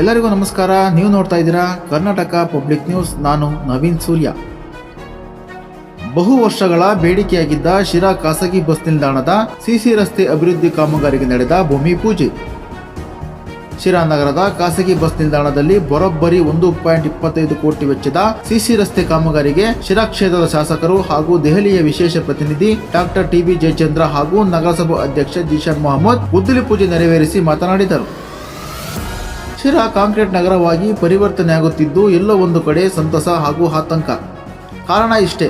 ಎಲ್ಲರಿಗೂ ನಮಸ್ಕಾರ. ನೀವು ನೋಡ್ತಾ ಇದ್ದೀರಾ ಕರ್ನಾಟಕ ಪಬ್ಲಿಕ್ ನ್ಯೂಸ್. ನಾನು ನವೀನ್ ಸೂರ್ಯ. ಬಹು ವರ್ಷಗಳ ಬೇಡಿಕೆಯಾಗಿದ್ದ ಶಿರಾ ಖಾಸಗಿ ಬಸ್ ನಿಲ್ದಾಣದ ಸಿಸಿ ರಸ್ತೆ ಅಭಿವೃದ್ಧಿ ಕಾಮಗಾರಿಗೆ ನಡೆದ ಭೂಮಿ ಪೂಜೆ. ಶಿರಾ ನಗರದ ಖಾಸಗಿ ಬಸ್ ನಿಲ್ದಾಣದಲ್ಲಿ ಬರೋಬ್ಬರಿ ಒಂದು ಪಾಯಿಂಟ್ ಇಪ್ಪತ್ತೈದು ಕೋಟಿ ವೆಚ್ಚದ ಸಿಸಿ ರಸ್ತೆ ಕಾಮಗಾರಿಗೆ ಶಿರಾ ಕ್ಷೇತ್ರದ ಶಾಸಕರು ಹಾಗೂ ದೆಹಲಿಯ ವಿಶೇಷ ಪ್ರತಿನಿಧಿ ಡಾಕ್ಟರ್ ಟಿಬಿ ಜಯಚಂದ್ರ ಹಾಗೂ ನಗರಸಭಾ ಅಧ್ಯಕ್ಷ ಜಿಶಾನ್ ಮೊಹಮ್ಮದ್ ಗುದ್ದಲಿ ಪೂಜೆ ನೆರವೇರಿಸಿ ಮಾತನಾಡಿದರು. ಶಿರಾ ಕಾಂಕ್ರೀಟ್ ನಗರವಾಗಿ ಪರಿವರ್ತನೆಯಾಗುತ್ತಿದ್ದು, ಎಲ್ಲೋ ಒಂದು ಕಡೆ ಸಂತಸ ಹಾಗೂ ಆತಂಕ. ಕಾರಣ ಇಷ್ಟೇ.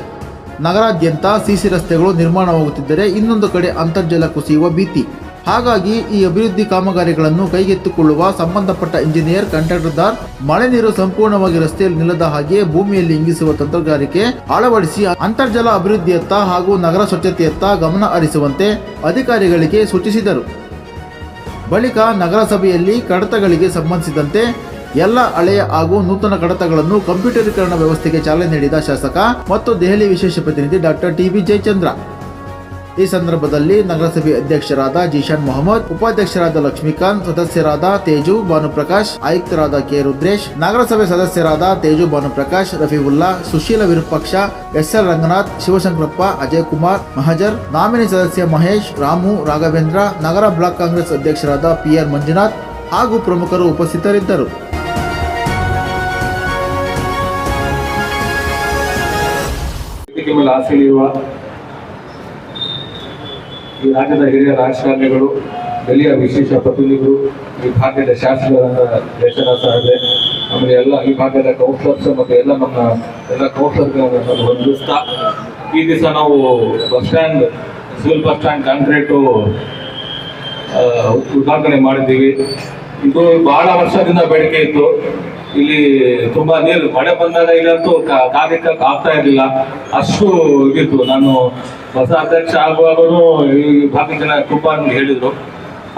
ನಗರಾದ್ಯಂತ ಸಿಸಿ ರಸ್ತೆಗಳು ನಿರ್ಮಾಣವಾಗುತ್ತಿದ್ದರೆ ಇನ್ನೊಂದು ಕಡೆ ಅಂತರ್ಜಲ ಕುಸಿಯುವ ಭೀತಿ. ಹಾಗಾಗಿ ಈ ಅಭಿವೃದ್ಧಿ ಕಾಮಗಾರಿಗಳನ್ನು ಕೈಗೆತ್ತಿಕೊಳ್ಳುವ ಸಂಬಂಧಪಟ್ಟ ಇಂಜಿನಿಯರ್ ಕಾಂಟ್ರಾಕ್ಟರ್ದಾರ್, ಮಳೆ ನೀರು ಸಂಪೂರ್ಣವಾಗಿ ರಸ್ತೆಯಲ್ಲಿ ನಿಲ್ಲದ ಹಾಗೆ ಭೂಮಿಯಲ್ಲಿ ಇಂಗಿಸುವ ತಂತ್ರಗಾರಿಕೆ ಅಳವಡಿಸಿ ಅಂತರ್ಜಲ ಅಭಿವೃದ್ಧಿಯತ್ತ ಹಾಗೂ ನಗರ ಸ್ವಚ್ಛತೆಯತ್ತ ಗಮನ ಹರಿಸುವಂತೆ ಅಧಿಕಾರಿಗಳಿಗೆ ಸೂಚಿಸಿದರು. ಬಳಿಕ ನಗರಸಭೆಯಲ್ಲಿ ಕಡತಗಳಿಗೆ ಸಂಬಂಧಿಸಿದಂತೆ ಎಲ್ಲ ಹಳೆಯ ಹಾಗೂ ನೂತನ ಕಡತಗಳನ್ನು ಕಂಪ್ಯೂಟರೀಕರಣ ವ್ಯವಸ್ಥೆಗೆ ಚಾಲನೆ ನೀಡಿದ ಶಾಸಕ ಮತ್ತು ದೆಹಲಿ ವಿಶೇಷ ಪ್ರತಿನಿಧಿ ಡಾಕ್ಟರ್ ಟಿ ಬಿ ಜಯಚಂದ್ರ. ಈ ಸಂದರ್ಭದಲ್ಲಿ ನಗರಸಭೆ ಅಧ್ಯಕ್ಷರಾದ ಜಿಶಾನ್ ಮೊಹಮ್ಮದ್, ಉಪಾಧ್ಯಕ್ಷರಾದ ಲಕ್ಷ್ಮೀಕಾಂತ್, ಸದಸ್ಯರಾದ ತೇಜು ಭಾನುಪ್ರಕಾಶ್, ಆಯುಕ್ತರಾದ ಕೆ ರುದ್ರೇಶ್, ನಗರಸಭೆ ಸದಸ್ಯರಾದ ತೇಜು ಭಾನುಪ್ರಕಾಶ್, ರಫೀವುಲ್ಲಾ, ಸುಶೀಲ ವಿರೂಪಾಕ್ಷ ಎಸ್ ಎಲ್ ರಂಗನಾಥ್, ಶಿವಶಂಕರಪ್ಪ, ಅಜಯ್ ಕುಮಾರ್, ಮಹಜರ್, ನಾಮಿನಿ ಸದಸ್ಯ ಮಹೇಶ್, ರಾಮು, ರಾಘವೇಂದ್ರ, ನಗರ ಬ್ಲಾಕ್ ಕಾಂಗ್ರೆಸ್ ಅಧ್ಯಕ್ಷರಾದ ಪಿ ಆರ್ ಮಂಜುನಾಥ್ ಹಾಗೂ ಪ್ರಮುಖರು ಉಪಸ್ಥಿತರಿದ್ದರು. ಈ ರಾಜ್ಯದ ಹಿರಿಯ ರಾಜಕಾರಣಿಗಳು ದಲಿಯ ವಿಶೇಷ ಪ್ರತಿನಿಧಿಗಳು, ಈ ಭಾಗ್ಯದ ಶಾಸಕರಾದ ದೇಶದ ಸಾಹೇಬ್ರೆ ಆಮೇಲೆ ಎಲ್ಲ ಈ ಭಾಗ್ಯದ ಕೌನ್ಸಿಲರ್ಸ್ ಮತ್ತು ಎಲ್ಲ ನಮ್ಮ ಎಲ್ಲ ಕೌನ್ಸಿಲರ್ಗಳನ್ನು ಹೊಂದಿಸ್ತಾ ಈ ದಿವಸ ನಾವು bus stand, civil bus stand concrete ಉದ್ಘಾಟನೆ ಮಾಡಿದ್ದೀವಿ. ಇದು ಬಹಳ ವರ್ಷದಿಂದ ಬೇಡಿಕೆ ಇತ್ತು. ಇಲ್ಲಿ ತುಂಬಾ ನೀರು, ಮಳೆ ಬಂದಾಗ ಇಲ್ಲಂತೂ ಕಾರ್ಯಕ್ಕೆ ಆಗ್ತಾ ಇರಲಿಲ್ಲ. ಅಷ್ಟು ಇದಿತ್ತು. ನಾನು ಹೊಸ ಅಧ್ಯಕ್ಷ ಆಗುವಾಗೂ ಈ ಭಾಗದ ಜನ ತುಂಬಾ ಹೇಳಿದ್ರು.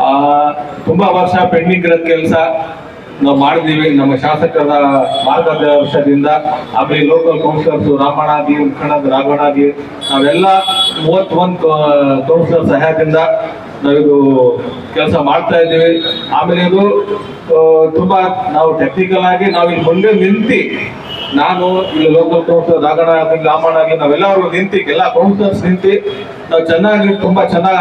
ಆ, ತುಂಬಾ ವರ್ಷ ಪೆಂಡಿಂಗ್ ಇರೋ ಕೆಲಸ. ನಾವು ಮಾಡಿದೀವಿ. ನಮ್ಮ ಶಾಸಕರ ಮಾರ್ಗದರ್ಶನದಿಂದ ಆಮೇಲೆ ಲೋಕಲ್ ಕೌನ್ಸಿಲರ್ಸ್ ರಾಮಣ್ಣಾಗಿ ಮುಖಂಡ ರಾಘವಣ್ಣಾಗಿ ನಾವೆಲ್ಲ ಮೂವತ್ತೊಂದು ಕೌನ್ಸಿಲರ್ ಸಹಾಯದಿಂದ ನಾವಿದು ಕೆಲಸ ಮಾಡ್ತಾ ಇದ್ದೀವಿ. ಆಮೇಲೆ ಇದು ತುಂಬಾ ನಾವು ಟೆಕ್ನಿಕಲ್ ಆಗಿ ನಾವು ಇಲ್ಲಿ ಮುಂದೆ ನಿಂತಿ ನಾನು ಇಲ್ಲಿ ಲೋಕಲ್ ಕೌನ್ಸಿಲರ್ ರಾಗಣ ಆಗಲಿ ರಾಮಣ್ಣ ಆಗಲಿ, ನಾವೆಲ್ಲರೂ ನಿಂತಿ, ಎಲ್ಲ ಕೌನ್ಸಿಲರ್ಸ್ ನಿಂತಿ ನಾವು ಚೆನ್ನಾಗಿ, ತುಂಬಾ ಚೆನ್ನಾಗಿ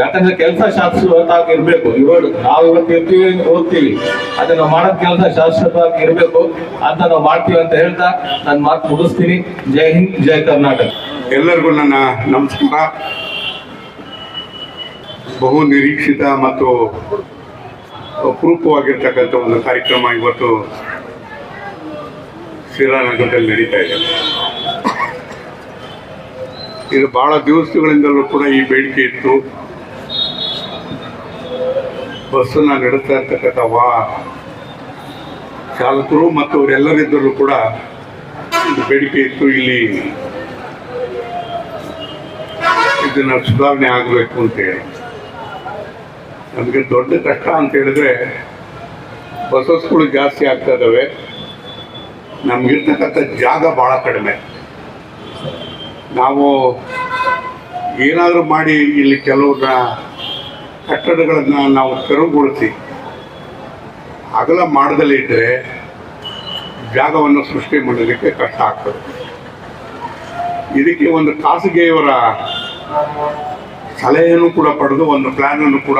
ಯಾಕಂದ್ರೆ ಕೆಲಸ ಶಾಶ್ವತವಾಗಿ ಇರಬೇಕು. ಇವರು ನಾವು ಇವತ್ತು ಇರ್ತೀವಿ ಓದ್ತೀವಿ. ಅದೇ ನಾವು ಮಾಡೋದ್ ಕೆಲಸ ಶಾಶ್ವತವಾಗಿ ಇರಬೇಕು. ಅಂತ ನಾವು ಮಾಡ್ತೀವಿ ಅಂತ ಹೇಳ್ತಾ ನಾನು ಮಾತು ಮುಗಿಸ್ತೀನಿ. ಜೈ ಹಿಂದ್, ಜೈ ಕರ್ನಾಟಕ. ಎಲ್ಲರಿಗೂ ನನ್ನ ನಮಸ್ಕಾರ. ಬಹು ನಿರೀಕ್ಷಿತ ಮತ್ತು ಅಪರೂಪವಾಗಿರ್ತಕ್ಕಂಥ ಒಂದು ಕಾರ್ಯಕ್ರಮ ಇವತ್ತು ಶ್ರೀರಾನಗರದಲ್ಲಿ ನಡೀತಾ ಇದೆ. ಇದು ಬಹಳ ದಿವಸಗಳಿಂದಲೂ ಕೂಡ ಈ ಬೇಡಿಕೆ ಇತ್ತು. ಬಸ್ಸನ್ನು ನಡೆಸ್ತಾ ಇರ್ತಕ್ಕಂಥ ವಾ ಚಾಲಕರು ಮತ್ತು ಅವರೆಲ್ಲರಿದ್ದರೂ ಕೂಡ ಬೇಡಿಕೆ ಇತ್ತು. ಇಲ್ಲಿ ಇದನ್ನು ಸುಧಾರಣೆ ಆಗಬೇಕು ಅಂತ ಹೇಳಿ. ನಮಗೆ ದೊಡ್ಡ ಕಷ್ಟ ಅಂತ ಹೇಳಿದ್ರೆ ಬಸಸ್ಗಳು ಜಾಸ್ತಿ ಆಗ್ತಾ ಇದ್ದಾವೆ ನಮ್ಗಿರ್ತಕ್ಕಂಥ ಜಾಗ ಭಾಳ ಕಡಿಮೆ. ನಾವು ಏನಾದರೂ ಮಾಡಿ ಇಲ್ಲಿ ಕೆಲವನ್ನ ಕಟ್ಟಡಗಳನ್ನು ನಾವು ತೆರವುಗೊಳಿಸಿ ಅಗಲ ಮಾಡದಲ್ಲಿ ಇದ್ದರೆ ಜಾಗವನ್ನು ಸೃಷ್ಟಿ ಮಾಡೋದಕ್ಕೆ ಕಷ್ಟ ಆಗ್ತದೆ. ಇದಕ್ಕೆ ಒಂದು ಖಾಸಗಿಯವರ ಸಲಹೆಯನ್ನು ಕೂಡ ಪಡೆದು ಒಂದು ಪ್ಲ್ಯಾನನ್ನು ಕೂಡ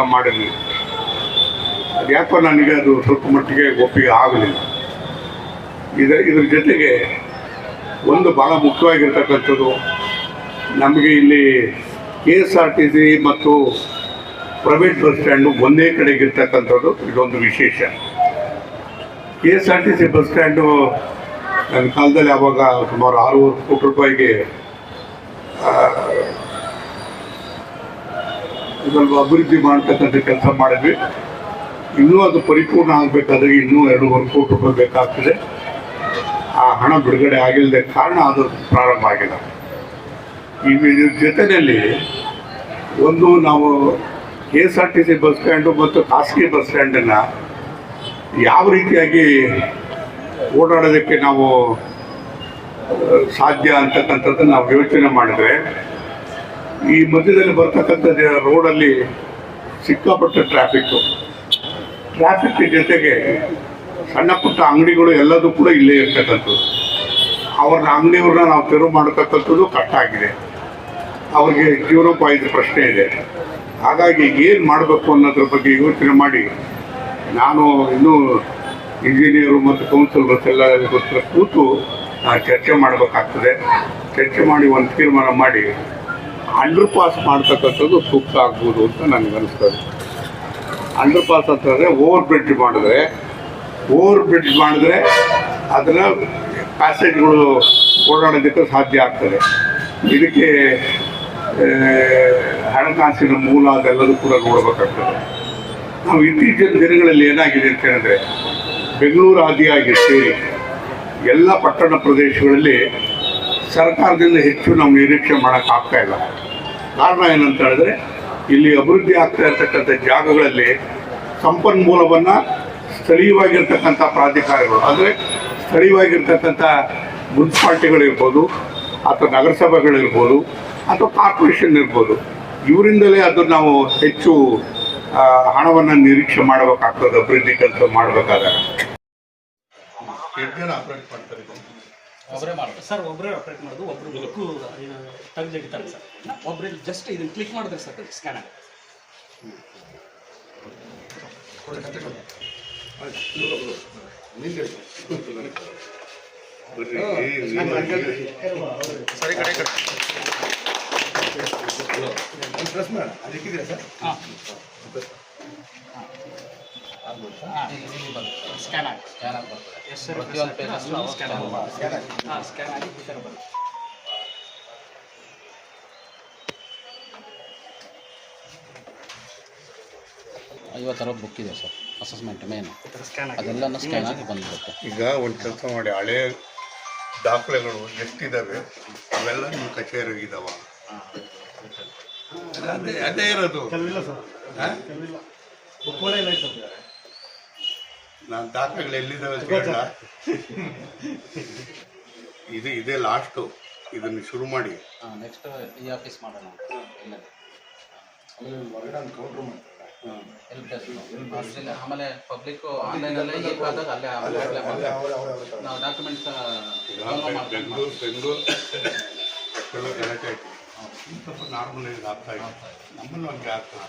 ಅದು ಯಾಕೋ ನನಗೆ ಅದು ಸ್ವಲ್ಪ ಮಟ್ಟಿಗೆ ಒಪ್ಪಿಗೆ ಆಗಲಿಲ್ಲ. ಇದರ, ಇದ್ರ ಜೊತೆಗೆ ಒಂದು ಭಾಳ ಮುಖ್ಯವಾಗಿರ್ತಕ್ಕಂಥದ್ದು, ನಮಗೆ ಇಲ್ಲಿ K S R T C ಮತ್ತು ಪ್ರೈವೇಟ್ ಬಸ್ ಸ್ಟ್ಯಾಂಡು ಒಂದೇ ಕಡೆಗೆ ಇರ್ತಕ್ಕಂಥದ್ದು, ಇದೊಂದು ವಿಶೇಷ. K S R T C bus stand ನನ್ನ ಕಾಲದಲ್ಲಿ ಆವಾಗ ಸುಮಾರು ಆರೂವರೆ ಕೋಟಿ ರೂಪಾಯಿಗೆ ಸ್ವಲ್ಪ ಅಭಿವೃದ್ಧಿ ಮಾಡ್ತಕ್ಕಂಥ ಕೆಲಸ ಮಾಡಿದ್ವಿ. ಇನ್ನೂ ಅದು ಪರಿಪೂರ್ಣ ಆಗಬೇಕಾದ್ರೆ ಇನ್ನೂ ಎರಡೂವರೆ ಕೋಟಿ ರೂಪಾಯಿ ಬೇಕಾಗ್ತದೆ. ಆ ಹಣ ಬಿಡುಗಡೆ ಆಗಿಲ್ಲದೆ ಕಾರಣ ಅದು ಪ್ರಾರಂಭ ಆಗಿಲ್ಲ. ಇದ್ರ ಜೊತೆಯಲ್ಲಿ ಒಂದು ನಾವು K S R T C bus stand ಮತ್ತು ಖಾಸಗಿ ಬಸ್ ಸ್ಟ್ಯಾಂಡನ್ನು ಯಾವ ರೀತಿಯಾಗಿ ಓಡಾಡೋದಕ್ಕೆ ನಾವು ಸಾಧ್ಯ ಅಂತಕ್ಕಂಥದ್ದು ನಾವು ಯೋಚನೆ ಮಾಡಿದ್ರೆ ಈ ಮಧ್ಯದಲ್ಲಿ ಬರ್ತಕ್ಕಂಥ ರೋಡಲ್ಲಿ ಸಿಕ್ಕಾಪಟ್ಟೆ ಟ್ರಾಫಿಕ್ಕು ಟ್ರಾಫಿಕ್ ಜೊತೆಗೆ ಸಣ್ಣ ಪುಟ್ಟ ಅಂಗಡಿಗಳು ಎಲ್ಲದೂ ಕೂಡ ಇಲ್ಲೇ ಇರ್ತಕ್ಕಂಥದ್ದು. ಅವ್ರನ್ನ ಅಂಗಡಿಯವ್ರನ್ನ ನಾವು ತೆರವು ಮಾಡತಕ್ಕಂಥದ್ದು ಕಷ್ಟ ಆಗಿದೆ ಅವ್ರಿಗೆ ಜೀವನೋಪಾಯದ ಪ್ರಶ್ನೆ ಇದೆ. ಹಾಗಾಗಿ ಏನು ಮಾಡಬೇಕು ಅನ್ನೋದ್ರ ಬಗ್ಗೆ ಯೋಚನೆ ಮಾಡಿ ನಾನು ಇನ್ನೂ ಇಂಜಿನಿಯರು ಮತ್ತು ಕೌನ್ಸಿಲರ್ಸ್ ಎಲ್ಲ ಕೂತು ಚರ್ಚೆ ಮಾಡಬೇಕಾಗ್ತದೆ. ಚರ್ಚೆ ಮಾಡಿ ಒಂದು ತೀರ್ಮಾನ ಮಾಡಿ ಅಂಡರ್ ಪಾಸ್ ಮಾಡ್ತಕ್ಕಂಥದ್ದು ಸೂಕ್ತ ಆಗ್ಬೋದು ಅಂತ ನನಗೆ ಅನಿಸ್ತದೆ. ಅಂಡರ್ ಪಾಸ್ ಅಂತಂದರೆ ಓವರ್ ಬ್ರಿಡ್ಜ್ ಮಾಡಿದ್ರೆ ಓವರ್ ಬ್ರಿಡ್ಜ್ ಮಾಡಿದ್ರೆ ಅದನ್ನು ಪ್ಯಾಸೇಜ್ಗಳು ಓಡಾಡೋದಕ್ಕೆ ಸಾಧ್ಯ ಆಗ್ತದೆ. ಇದಕ್ಕೆ ಹಣಕಾಸಿನ ಮೂಲ ಅದೆಲ್ಲದೂ ಕೂಡ ನೋಡಬೇಕಾಗ್ತದೆ. ನಾವು ಇತ್ತೀಚಿನ ದಿನಗಳಲ್ಲಿ ಏನಾಗಿದೆ ಅಂತ ಹೇಳಿದ್ರೆ, ಬೆಂಗಳೂರು ಆದಿಯಾಗಿ ಸೇರಿ ಎಲ್ಲ ಪಟ್ಟಣ ಪ್ರದೇಶಗಳಲ್ಲಿ ಸರ್ಕಾರದಿಂದ ಹೆಚ್ಚು ನಾವು ನಿರೀಕ್ಷೆ ಮಾಡೋಕ್ಕಾಗ್ತಾ ಇಲ್ಲ. ಕಾರಣ ಏನಂತ ಹೇಳಿದ್ರೆ, ಇಲ್ಲಿ ಅಭಿವೃದ್ಧಿ ಆಗ್ತಾ ಇರತಕ್ಕಂಥ ಜಾಗಗಳಲ್ಲಿ ಸಂಪನ್ಮೂಲವನ್ನು ಸ್ಥಳೀಯವಾಗಿರ್ತಕ್ಕಂಥ ಪ್ರಾಧಿಕಾರಗಳು, ಅಂದರೆ ಸ್ಥಳೀಯವಾಗಿರ್ತಕ್ಕಂಥ ಮುನ್ಸಿಪಾಲ್ಟಿಗಳಿರ್ಬೋದು, ಅಥವಾ ನಗರಸಭೆಗಳಿರ್ಬೋದು, ಅಥವಾ ಕಾರ್ಪೊರೇಷನ್ ಇರ್ಬೋದು, ಇವರಿಂದಲೇ ಅದು ನಾವು ಹೆಚ್ಚು ಹಣವನ್ನು ನಿರೀಕ್ಷೆ ಮಾಡಬೇಕಾಗ್ತದೆ, ಅಭಿವೃದ್ಧಿ ಕೆಲಸ ಮಾಡಬೇಕಾದಾಗ. ಒಬ್ಬರೇ ಮಾಡೋದು. ಸರ್ ಒಬ್ಬರೇ ಆಪ್ರೇಟ್ ಮಾಡೋದು ಒಬ್ಬರು ಬುಕ್ಕು ತೆಗೆದಿಡ್ತಾರೆ ಸರ್. ಒಬ್ಬರೇ ಜಸ್ಟ್ ಇದನ್ನು ಕ್ಲಿಕ್ ಮಾಡಿದ್ರೆ ಸರ್ ಸ್ಕ್ಯಾನ್ ಆಗುತ್ತೆ. ಹಾಂ. ಸ್ಕ್ಯಾನ್ ಆಗುತ್ತೆ ಸ್ಕ್ಯಾನ್ ಆಗಿ ಬರ್ತದೆ ಎಸ್ ಸರ್ ಸ್ಕ್ಯಾನ್ ಆಗಿ ಹಾಂ ಸ್ಕ್ಯಾನ್ ಆಗಿ ಈ ಥರ ಬರುತ್ತೆ ಐವತ್ತು ಅರವತ್ತು ಬುಕ್ ಇದೆ ಸರ್ ಅಸೆಸ್ಮೆಂಟ್ ಮೇನ್ ಅದೆಲ್ಲನೂ ಸ್ಕ್ಯಾನ್ ಆಗಿ ಬಂದ್ಬಿಡುತ್ತೆ. ಈಗ ಒಂದು ಕೆಲಸ ಮಾಡಿ ಹಳೆ ದಾಖಲೆಗಳು ಎಷ್ಟಿದ್ದಾವೆ ಅವೆಲ್ಲ ನಿಮ್ಮ ಕಚೇರಿಗೆ ಇದಾವ. ಅದೇ ಅದೇ ಇರೋದು. ನಾನು ದಾಖಲೆಗಳು ಎಲ್ಲಿದ್ದಾವೆ ಅಂತ ಹೇಳ ಇದು ಇದೇ ಲಾಸ್ಟು ಇದನ್ನು ಶುರು ಮಾಡಿ. ಹಾಂ ನೆಕ್ಸ್ಟ್ ಈ ಆಫೀಸ್ ಮಾಡೋಣ ಇಲ್ಲೇ. ಹೆಲ್ಪ್ ಡೆಸ್ಕ್ ಅಷ್ಟೇ ಆಮೇಲೆ ಪಬ್ಲಿಕ್ ಆನ್ಲೈನಲ್ಲೇ ಈಗ ಆದಾಗ ಅಲ್ಲೇ. ನಾವು ಡಾಕ್ಯುಮೆಂಟ್ಸ್ ಬೆಂಗಳೂರು ಬೆಂಗಳೂರು ಗಲಾಟೆ ಆಯ್ತು ಸ್ವಲ್ಪ ನಾರ್ಮಲ್ ಆಗ್ತಾ ಇದೆ. ನಮ್ಮನ್ನು ಹಂಗೆ ಆಗ್ತದೆ